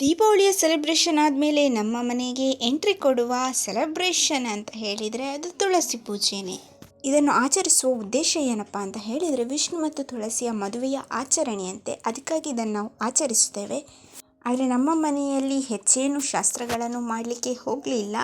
ದೀಪಾವಳಿಯ ಸೆಲೆಬ್ರೇಷನ್ ಆದಮೇಲೆ ನಮ್ಮ ಮನೆಗೆ ಎಂಟ್ರಿ ಕೊಡುವ ಸೆಲೆಬ್ರೇಷನ್ ಅಂತ ಹೇಳಿದರೆ ಅದು ತುಳಸಿ ಪೂಜೆನೇ. ಇದನ್ನು ಆಚರಿಸುವ ಉದ್ದೇಶ ಏನಪ್ಪ ಅಂತ ಹೇಳಿದರೆ ವಿಷ್ಣು ಮತ್ತು ತುಳಸಿಯ ಮದುವೆಯ ಆಚರಣೆಯಂತೆ ಅದಕ್ಕಾಗಿ ಇದನ್ನು ನಾವು ಆಚರಿಸುತ್ತೇವೆ. ಆದರೆ ನಮ್ಮ ಮನೆಯಲ್ಲಿ ಹೆಚ್ಚೇನು ಶಾಸ್ತ್ರಗಳನ್ನು ಮಾಡಲಿಕ್ಕೆ ಹೋಗಲಿಲ್ಲ.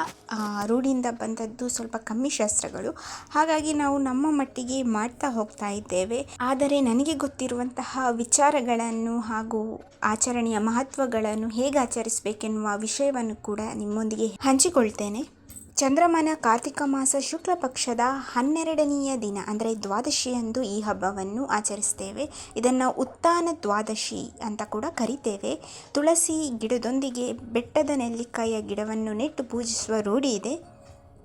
ರೂಢಿಯಿಂದ ಬಂದದ್ದು ಸ್ವಲ್ಪ ಕಮ್ಮಿ ಶಾಸ್ತ್ರಗಳು. ಹಾಗಾಗಿ ನಾವು ನಮ್ಮ ಮಟ್ಟಿಗೆ ಮಾಡ್ತಾ ಹೋಗ್ತಾ ಇದ್ದೇವೆ. ಆದರೆ ನನಗೆ ಗೊತ್ತಿರುವಂತಹ ವಿಚಾರಗಳನ್ನು ಹಾಗೂ ಆಚರಣೆಯ ಮಹತ್ವಗಳನ್ನು ಹೇಗೆ ಆಚರಿಸಬೇಕೆನ್ನುವ ವಿಷಯವನ್ನು ಕೂಡ ನಿಮ್ಮೊಂದಿಗೆ ಹಂಚಿಕೊಳ್ತೇನೆ. ಚಂದ್ರಮಾನ ಕಾರ್ತಿಕ ಮಾಸ ಶುಕ್ಲ ಪಕ್ಷದ ಹನ್ನೆರಡನೆಯ ದಿನ, ಅಂದರೆ ದ್ವಾದಶಿಯಂದು ಈ ಹಬ್ಬವನ್ನು ಆಚರಿಸ್ತೇವೆ. ಇದನ್ನು ಉತ್ಥಾನ ದ್ವಾದಶಿ ಅಂತ ಕೂಡ ಕರಿತೇವೆ. ತುಳಸಿ ಗಿಡದೊಂದಿಗೆ ಬೆಟ್ಟದ ನೆಲ್ಲಿಕಾಯಿಯ ಗಿಡವನ್ನು ನೆಟ್ಟು ಪೂಜಿಸುವ ರೂಢಿ ಇದೆ.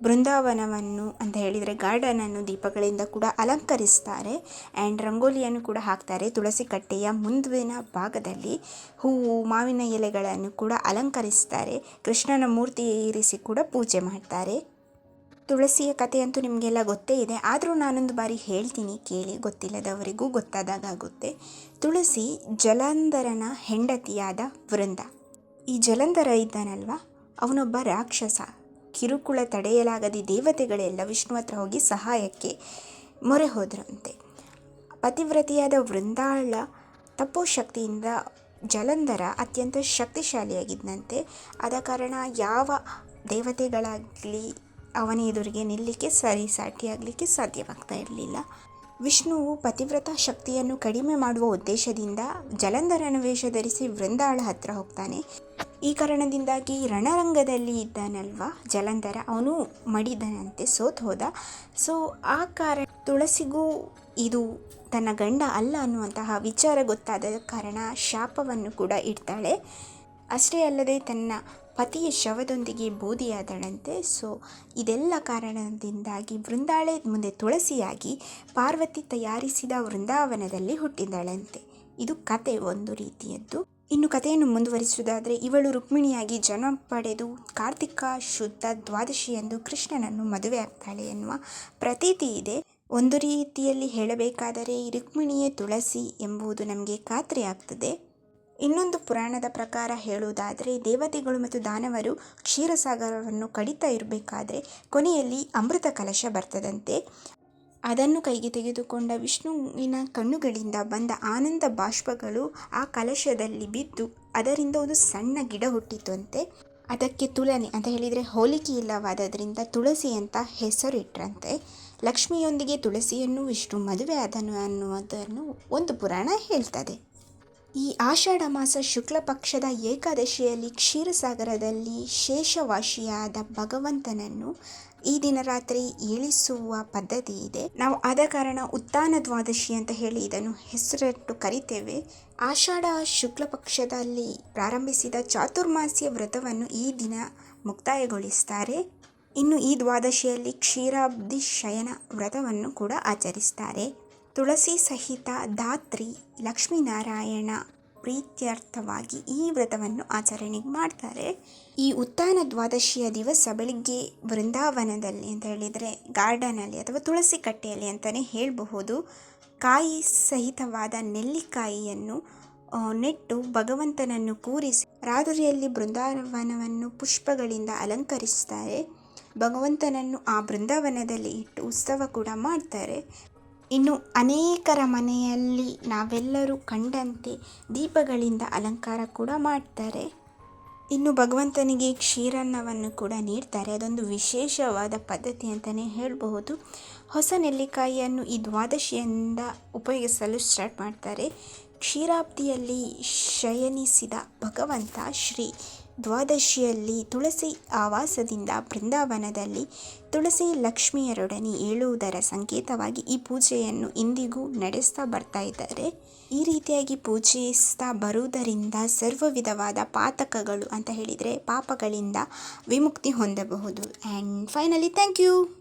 ಬೃಂದಾವನವನ್ನು ಅಂತ ಹೇಳಿದರೆ ಗಾರ್ಡನನ್ನು ದೀಪಗಳಿಂದ ಕೂಡ ಅಲಂಕರಿಸ್ತಾರೆ ಆ್ಯಂಡ್ ರಂಗೋಲಿಯನ್ನು ಕೂಡ ಹಾಕ್ತಾರೆ ತುಳಸಿ ಕಟ್ಟೆಯ ಮುಂದಿನ ಭಾಗದಲ್ಲಿ. ಹೂವು, ಮಾವಿನ ಎಲೆಗಳನ್ನು ಕೂಡ ಅಲಂಕರಿಸ್ತಾರೆ. ಕೃಷ್ಣನ ಮೂರ್ತಿ ಇರಿಸಿ ಕೂಡ ಪೂಜೆ ಮಾಡ್ತಾರೆ. ತುಳಸಿಯ ಕಥೆಯಂತೂ ನಿಮಗೆಲ್ಲ ಗೊತ್ತೇ ಇದೆ. ಆದರೂ ನಾನೊಂದು ಬಾರಿ ಹೇಳ್ತೀನಿ, ಕೇಳಿ ಗೊತ್ತಿಲ್ಲದವರಿಗೂ ಗೊತ್ತಾದಾಗುತ್ತೆ ತುಳಸಿ ಜಲಂಧರನ ಹೆಂಡತಿಯಾದ ವೃಂದ. ಈ ಜಲಂಧರ ಇದ್ದಾನಲ್ವ? ಅವನೊಬ್ಬ ರಾಕ್ಷಸ. ಕಿರುಕುಳ ತಡೆಯಲಾಗದೆ ದೇವತೆಗಳೆಲ್ಲ ವಿಷ್ಣು ಹತ್ರ ಹೋಗಿ ಸಹಾಯಕ್ಕೆ ಮೊರೆ ಹೋದ್ರಂತೆ. ಪತಿವ್ರತಿಯಾದ ವೃಂದಾಳ ತಪೋಶಕ್ತಿಯಿಂದ ಜಲಂಧರ ಅತ್ಯಂತ ಶಕ್ತಿಶಾಲಿಯಾಗಿದ್ದಂತೆ ಆದ ಕಾರಣ ಯಾವ ದೇವತೆಗಳಾಗಲಿ ಅವನ ಎದುರಿಗೆ ಸರಿ ಸಾಟಿಯಾಗಲಿಕ್ಕೆ ಸಾಧ್ಯವಾಗ್ತಾ ಇರಲಿಲ್ಲ. ವಿಷ್ಣುವು ಪತಿವ್ರತ ಶಕ್ತಿಯನ್ನು ಕಡಿಮೆ ಮಾಡುವ ಉದ್ದೇಶದಿಂದ ಜಲಂಧರನ ವೇಷ ಧರಿಸಿ ವೃಂದಾಳ ಹತ್ರ ಹೋಗ್ತಾನೆ. ಈ ಕಾರಣದಿಂದಾಗಿ ರಣರಂಗದಲ್ಲಿ ಇದ್ದಾನಲ್ವ ಜಲಂಧರ? ಅವನು ಮಡಿದನಂತೆ ಸೋತ್ ಹೋದ. ಸೊ ಆ ಕಾರಣ ತುಳಸಿಗೂ ಇದು ತನ್ನ ಗಂಡ ಅಲ್ಲ ಅನ್ನುವಂತಹ ವಿಚಾರ ಗೊತ್ತಾದ ಕಾರಣ ಶಾಪವನ್ನು ಕೂಡ ಇಡ್ತಾಳೆ. ಅಷ್ಟೇ ಅಲ್ಲದೆ ತನ್ನ ಪತಿಯ ಶವದೊಂದಿಗೆ ಬೋಧಿಯಾದಳಂತೆ ಸೊ ಇದೆಲ್ಲ ಕಾರಣದಿಂದಾಗಿ ವೃಂದಾಳೆ ಮುಂದೆ ತುಳಸಿಯಾಗಿ ಪಾರ್ವತಿ ತಯಾರಿಸಿದ ವೃಂದಾವನದಲ್ಲಿ ಹುಟ್ಟಿದಳಂತೆ. ಇದು ಕತೆ ಒಂದು ರೀತಿಯದ್ದು. ಇನ್ನು ಕಥೆಯನ್ನು ಮುಂದುವರಿಸುವುದಾದರೆ, ಇವಳು ರುಕ್ಮಿಣಿಯಾಗಿ ಜನ್ಮ ಪಡೆದು ಕಾರ್ತಿಕ ಶುದ್ಧ ದ್ವಾದಶಿಯಂದು ಕೃಷ್ಣನನ್ನು ಮದುವೆ ಆಗ್ತಾಳೆ ಎನ್ನುವ ಪ್ರತೀತಿ ಇದೆ. ಒಂದು ರೀತಿಯಲ್ಲಿ ಹೇಳಬೇಕಾದರೆ ರುಕ್ಮಿಣಿಯೇ ತುಳಸಿ ಎಂಬುದು ನಮಗೆ ಖಾತ್ರಿ ಆಗ್ತದೆ. ಇನ್ನೊಂದು ಪುರಾಣದ ಪ್ರಕಾರ ಹೇಳುವುದಾದರೆ, ದೇವತೆಗಳು ಮತ್ತು ದಾನವರು ಕ್ಷೀರಸಾಗರವನ್ನು ಕಡಿತಾ ಇರಬೇಕಾದ್ರೆ ಕೊನೆಯಲ್ಲಿ ಅಮೃತ ಕಲಶ ಬರ್ತದಂತೆ. ಅದನ್ನು ಕೈಗೆ ತೆಗೆದುಕೊಂಡ ವಿಷ್ಣುವಿನ ಕಣ್ಣುಗಳಿಂದ ಬಂದ ಆನಂದ ಬಾಷ್ಪಗಳು ಆ ಕಲಶದಲ್ಲಿ ಬಿದ್ದು ಅದರಿಂದ ಒಂದು ಸಣ್ಣ ಗಿಡ ಹುಟ್ಟಿತಂತೆ ಅದಕ್ಕೆ ತುಲನೆ ಅಂತ ಹೇಳಿದರೆ ಹೋಲಿಕೆ ಇಲ್ಲವಾದದ್ರಿಂದ ತುಳಸಿ ಅಂತ ಹೆಸರಿಟ್ರಂತೆ. ಲಕ್ಷ್ಮಿಯೊಂದಿಗೆ ತುಳಸಿಯನ್ನು, ವಿಷ್ಣು ಮದುವೆ ಆದನು ಅನ್ನುವುದನ್ನು ಒಂದು ಪುರಾಣ ಹೇಳ್ತದೆ. ಈ ಆಷಾಢ ಮಾಸ ಶುಕ್ಲ ಪಕ್ಷದ ಏಕಾದಶಿಯಲ್ಲಿ ಕ್ಷೀರಸಾಗರದಲ್ಲಿ ಶೇಷವಾಶಿಯಾದ ಭಗವಂತನನ್ನು ಈ ದಿನ ರಾತ್ರಿ ಏಳಿಸುವ ಪದ್ಧತಿ ಇದೆ. ನಾವು ಆದ ಕಾರಣ ಉತ್ತಾನ ದ್ವಾದಶಿ ಅಂತ ಹೇಳಿ ಇದನ್ನು ಹೆಸರಿಟ್ಟು ಕರಿತೇವೆ. ಆಷಾಢ ಶುಕ್ಲ ಪಕ್ಷದಲ್ಲಿ ಪ್ರಾರಂಭಿಸಿದ ಚಾತುರ್ಮಾಸ್ಯ ವ್ರತವನ್ನು ಈ ದಿನ ಮುಕ್ತಾಯಗೊಳಿಸ್ತಾರೆ. ಇನ್ನು ಈ ದ್ವಾದಶಿಯಲ್ಲಿ ಕ್ಷೀರಾಬ್ಧಿ ಶಯನ ವ್ರತವನ್ನು ಕೂಡ ಆಚರಿಸ್ತಾರೆ. ತುಳಸಿ ಸಹಿತ ಧಾತ್ರಿ ಲಕ್ಷ್ಮೀನಾರಾಯಣ ಪ್ರೀತ್ಯರ್ಥವಾಗಿ ಈ ವ್ರತವನ್ನು ಆಚರಣೆ ಮಾಡ್ತಾರೆ. ಈ ಉತ್ಥಾನ ದ್ವಾದಶಿಯ ದಿವಸ ಬೆಳಿಗ್ಗೆ ಬೃಂದಾವನದಲ್ಲಿ ಅಂತ ಹೇಳಿದರೆ ಗಾರ್ಡನಲ್ಲಿ ಅಥವಾ ತುಳಸಿ ಕಟ್ಟೆಯಲ್ಲಿ ಅಂತಲೇ ಹೇಳಬಹುದು. ಕಾಯಿ ಸಹಿತವಾದ ನೆಲ್ಲಿಕಾಯಿಯನ್ನು ನೆಟ್ಟು ಭಗವಂತನನ್ನು ಕೂರಿಸಿ ರಾತ್ರಿಯಲ್ಲಿ ಬೃಂದಾವನವನ್ನು ಪುಷ್ಪಗಳಿಂದ ಅಲಂಕರಿಸ್ತಾರೆ. ಭಗವಂತನನ್ನು ಆ ಬೃಂದಾವನದಲ್ಲಿ ಇಟ್ಟು ಉತ್ಸವ ಕೂಡ ಮಾಡ್ತಾರೆ. ಇನ್ನು ಅನೇಕರ ಮನೆಯಲ್ಲಿ ನಾವೆಲ್ಲರೂ ಕಂಡಂತೆ ದೀಪಗಳಿಂದ ಅಲಂಕಾರ ಕೂಡ ಮಾಡ್ತಾರೆ. ಇನ್ನು ಭಗವಂತನಿಗೆ ಕ್ಷೀರನ್ನವನ್ನು ಕೂಡ ನೀಡ್ತಾರೆ. ಅದೊಂದು ವಿಶೇಷವಾದ ಪದ್ಧತಿ ಅಂತಲೇ ಹೇಳಬಹುದು. ಹೊಸ ನೆಲ್ಲಿಕಾಯಿಯನ್ನು ಈ ದ್ವಾದಶಿಯಿಂದ ಉಪಯೋಗಿಸಲು ಸ್ಟಾರ್ಟ್ ಮಾಡ್ತಾರೆ. ಕ್ಷೀರಾಬ್ದಿಯಲ್ಲಿ ಶಯನಿಸಿದ ಭಗವಂತ ಶ್ರೀ ದ್ವಾದಶಿಯಲ್ಲಿ ತುಳಸಿ ಆವಾಸದಿಂದ ಬೃಂದಾವನದಲ್ಲಿ ತುಳಸಿ ಲಕ್ಷ್ಮಿಯರೊಡನೆ ಏಳುವುದರ ಸಂಕೇತವಾಗಿ ಈ ಪೂಜೆಯನ್ನು ಇಂದಿಗೂ ನಡೆಸ್ತಾ ಬರ್ತಾ ಇದ್ದಾರೆ. ಈ ರೀತಿಯಾಗಿ ಪೂಜಿಸ್ತಾ ಬರುವುದರಿಂದ ಸರ್ವ ವಿಧವಾದ ಪಾತಕಗಳು ಅಂತ ಹೇಳಿದರೆ ಪಾಪಗಳಿಂದ ವಿಮುಕ್ತಿ ಹೊಂದಬಹುದು. And finally thank you